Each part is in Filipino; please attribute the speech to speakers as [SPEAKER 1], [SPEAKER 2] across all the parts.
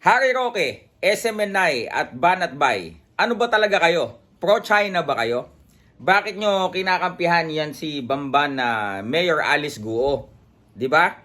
[SPEAKER 1] Harry Roque, SMNI at Banat Bay, ano ba talaga kayo? Pro-China ba kayo? Bakit nyo kinakampihan yan si Bamban na Mayor Alice Guo? Di ba?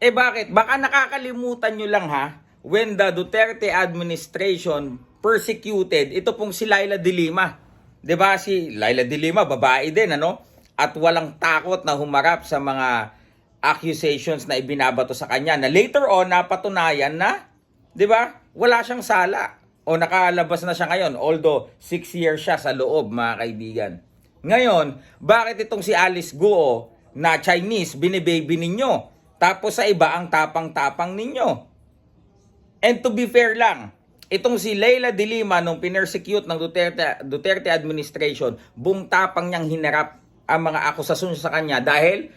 [SPEAKER 1] Eh bakit? Baka nakakalimutan nyo lang ha, when the Duterte administration persecuted, ito pong si Laila de Lima. 'Di ba si Laila de Lima, babae din ano? At walang takot na humarap sa mga accusations na ibinabato sa kanya na later on napatunayan na 'di ba? Wala siyang sala o nakalabas na siya ngayon although 6 years siya sa loob mga kaibigan. Ngayon, bakit itong si Alice Guo na Chinese binibaby ninyo? Tapos sa iba ang tapang-tapang ninyo. And to be fair lang, itong si Leila de Lima nung pinersecute ng Duterte, Duterte administration, buong tapang niyang hinarap ang mga akusasyon sa kanya dahil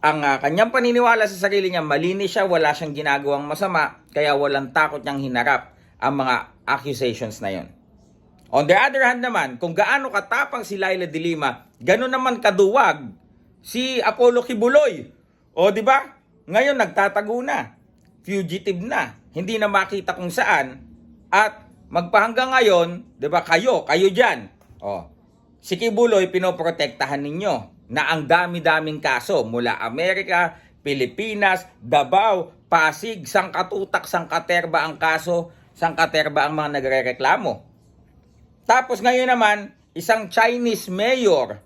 [SPEAKER 1] ang ah, kanyang paniniwala sa sarili niya, malinis siya, wala siyang ginagawang masama, kaya walang takot niyang hinarap ang mga accusations na yon. On the other hand naman, kung gaano katapang si Laila de Lima, gano'n naman kaduwag si Apollo Kibuloy. O di ba? Ngayon nagtatago na. Fugitive na. Hindi na makita kung saan. At magpahanggang ngayon, di ba kayo, kayo dyan. O, si Kibuloy pinoprotektahan ninyo na ang dami-daming kaso mula Amerika, Pilipinas, Davao, Pasig, Sangkatutak, Sangkaterba ang kaso, Sangkaterba ang mga nagrereklamo. Tapos ngayon naman, isang Chinese mayor,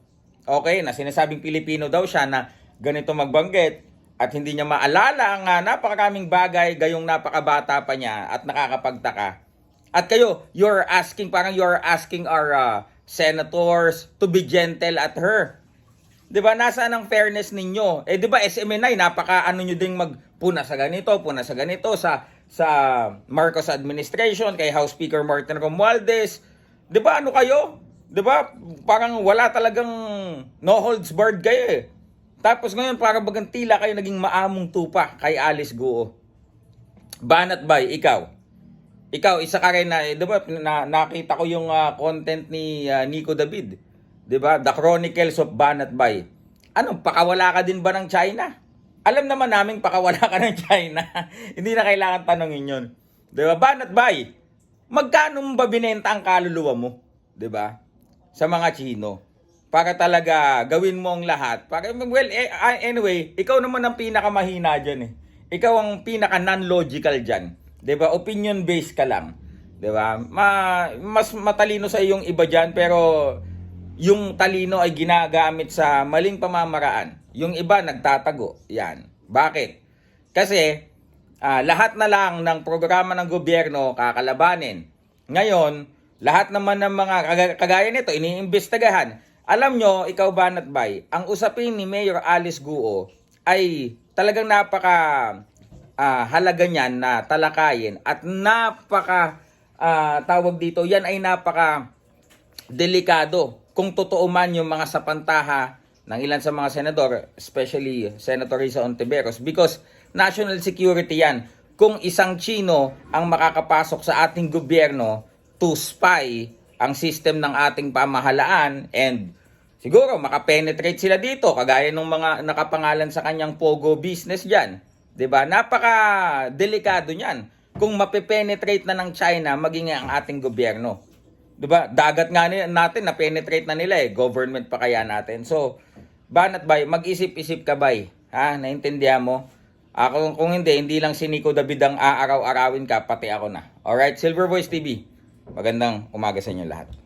[SPEAKER 1] okay, na sinasabing Pilipino daw siya na ganito magbanggit at hindi niya maalala ang uh, napakaraming bagay gayong napakabata pa niya at nakakapagtaka. At kayo, you're asking, parang you're asking our uh, senators to be gentle at her. 'Di ba? Nasaan ang fairness ninyo? Eh 'di ba SMNI napaka ano niyo ding magpuna sa ganito, puna sa ganito sa sa Marcos administration kay House Speaker Martin Romualdez. 'Di ba ano kayo? 'Di ba? Parang wala talagang no holds barred kayo eh. Tapos ngayon para bagang tila kayo naging maamong tupa kay Alice Guo. Banat Bay, ikaw. Ikaw, isa ka rin na, eh, di ba, na, nakita ko yung ah, content ni ah, Nico David. Di ba? The Chronicles of Banat Bay. Ano, pakawala ka din ba ng China? Alam naman namin pakawala ka ng China. Hindi na kailangan tanongin yun. Di ba? Banat Bay, magkano mo ba binenta ang kaluluwa mo? Di ba? Sa mga Chino. Para talaga gawin mo ang lahat. Para, well, eh, ah, anyway, ikaw naman ang pinakamahina dyan eh. Ikaw ang pinaka non-logical dyan. ba? Opinion based ka lang. ba? Ma mas matalino sa iyong iba diyan pero yung talino ay ginagamit sa maling pamamaraan. Yung iba nagtatago. Yan. Bakit? Kasi ah, lahat na lang ng programa ng gobyerno kakalabanin. Ngayon, lahat naman ng mga kaga- kagaya nito iniimbestigahan. Alam nyo, ikaw ba bay, ang usapin ni Mayor Alice Guo ay talagang napaka ah, halaga niyan na talakayin at napaka ah, tawag dito, yan ay napaka delikado kung totoo man yung mga sapantaha ng ilan sa mga senador, especially Senator Risa Ontiveros because national security yan. Kung isang Chino ang makakapasok sa ating gobyerno to spy ang system ng ating pamahalaan and siguro makapenetrate sila dito kagaya ng mga nakapangalan sa kanyang Pogo business diyan. 'Di ba? Napaka delikado niyan. Kung mapepenetrate na ng China maging ang ating gobyerno. 'Di ba? Dagat nga natin na penetrate na nila eh. Government pa kaya natin. So, banat bay, mag-isip-isip ka bay. Ha? Naintindihan mo? Ako kung hindi, hindi lang si Nico David ang aaraw-arawin ka, pati ako na. Alright, Silver Voice TV. Magandang umaga sa inyo lahat.